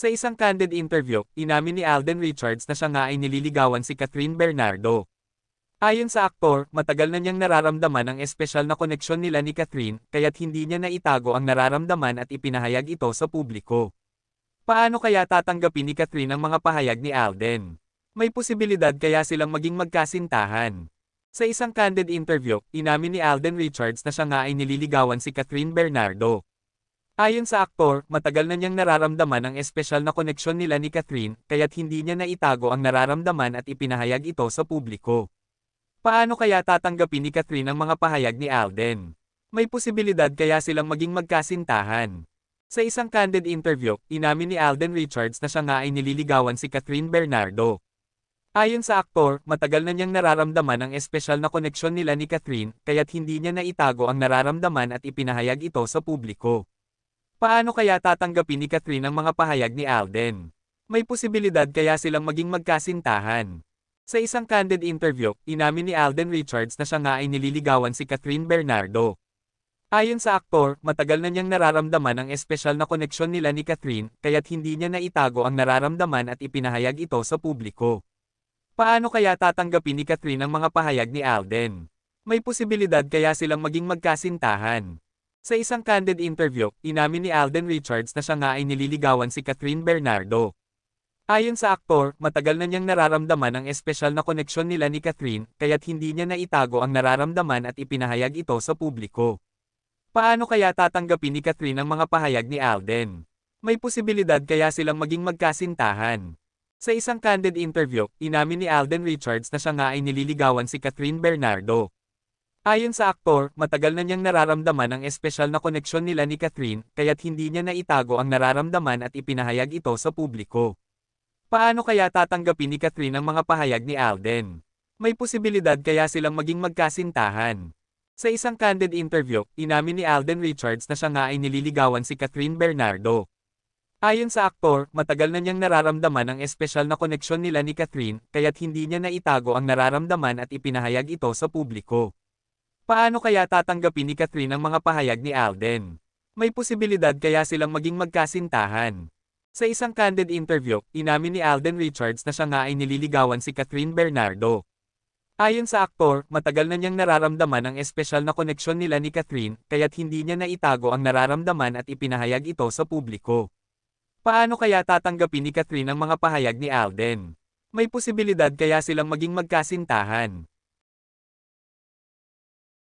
Sa isang candid interview, inamin ni Alden Richards na siya nga ay nililigawan si Catherine Bernardo. Ayon sa aktor, matagal na niyang nararamdaman ang espesyal na koneksyon nila ni Catherine, kaya't hindi niya naitago ang nararamdaman at ipinahayag ito sa publiko. Paano kaya tatanggapin ni Catherine ang mga pahayag ni Alden? May posibilidad kaya silang maging magkasintahan. Sa isang candid interview, inamin ni Alden Richards na siya nga ay nililigawan si Catherine Bernardo. Ayon sa aktor, matagal na niyang nararamdaman ang espesyal na koneksyon nila ni Catherine, kaya't hindi niya naitago ang nararamdaman at ipinahayag ito sa publiko. Paano kaya tatanggapin ni Catherine ang mga pahayag ni Alden? May posibilidad kaya silang maging magkasintahan. Sa isang candid interview, inamin ni Alden Richards na siya nga ay nililigawan si Catherine Bernardo. Ayon sa aktor, matagal na niyang nararamdaman ang espesyal na koneksyon nila ni Catherine, kaya't hindi niya naitago ang nararamdaman at ipinahayag ito sa publiko. Paano kaya tatanggapin ni Catherine ang mga pahayag ni Alden? May posibilidad kaya silang maging magkasintahan. Sa isang candid interview, inamin ni Alden Richards na siya nga ay nililigawan si Catherine Bernardo. Ayon sa aktor, matagal na niyang nararamdaman ang espesyal na koneksyon nila ni Catherine, kaya't hindi niya naitago ang nararamdaman at ipinahayag ito sa publiko. Paano kaya tatanggapin ni Catherine ang mga pahayag ni Alden? May posibilidad kaya silang maging magkasintahan. Sa isang candid interview, inamin ni Alden Richards na siya nga ay nililigawan si Catherine Bernardo. Ayon sa aktor, matagal na niyang nararamdaman ang espesyal na koneksyon nila ni Catherine, kaya't hindi niya naitago ang nararamdaman at ipinahayag ito sa publiko. Paano kaya tatanggapin ni Catherine ang mga pahayag ni Alden? May posibilidad kaya silang maging magkasintahan. Sa isang candid interview, inamin ni Alden Richards na siya nga ay nililigawan si Catherine Bernardo. Ayon sa aktor, matagal na niyang nararamdaman ang espesyal na koneksyon nila ni Catherine, kaya't hindi niya naitago ang nararamdaman at ipinahayag ito sa publiko. Paano kaya tatanggapin ni Catherine ang mga pahayag ni Alden? May posibilidad kaya silang maging magkasintahan. Sa isang candid interview, inamin ni Alden Richards na siya nga ay nililigawan si Catherine Bernardo. Ayon sa aktor, matagal na niyang nararamdaman ang espesyal na koneksyon nila ni Catherine, kaya't hindi niya naitago ang nararamdaman at ipinahayag ito sa publiko. Paano kaya tatanggapin ni Catherine ang mga pahayag ni Alden? May posibilidad kaya silang maging magkasintahan. Sa isang candid interview, inamin ni Alden Richards na siya nga ay nililigawan si Catherine Bernardo. Ayon sa aktor, matagal na niyang nararamdaman ang espesyal na koneksyon nila ni Catherine, kaya't hindi niya naitago ang nararamdaman at ipinahayag ito sa publiko. Paano kaya tatanggapin ni Catherine ang mga pahayag ni Alden? May posibilidad kaya silang maging magkasintahan.